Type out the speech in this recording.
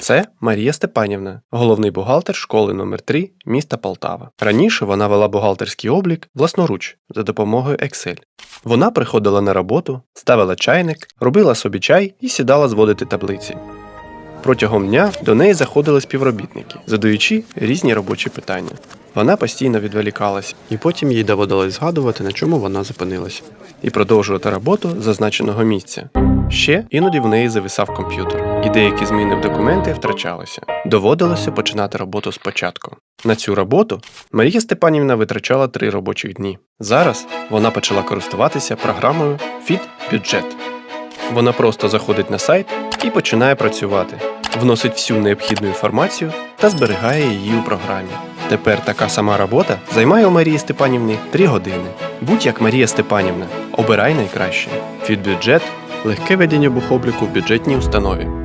Це Марія Степанівна, головний бухгалтер школи номер 3 міста Полтава. Раніше вона вела бухгалтерський облік власноруч за допомогою Excel. Вона приходила на роботу, ставила чайник, робила собі чай і сідала зводити таблиці. Протягом дня до неї заходили співробітники, задаючи різні робочі питання. Вона постійно відволікалась, і потім їй доводилось згадувати, на чому вона зупинилася, і продовжувати роботу зазначеного місця. Ще іноді в неї зависав комп'ютер, і деякі зміни в документи втрачалися. Доводилося починати роботу спочатку. На цю роботу Марія Степанівна витрачала три робочі дні. Зараз вона почала користуватися програмою FitBudget. Вона просто заходить на сайт і починає працювати, вносить всю необхідну інформацію та зберігає її у програмі. Тепер така сама робота займає у Марії Степанівни 3 години. Будь як Марія Степанівна, обирай найкраще. FitBudget – легке ведення бухобліку в бюджетній установі.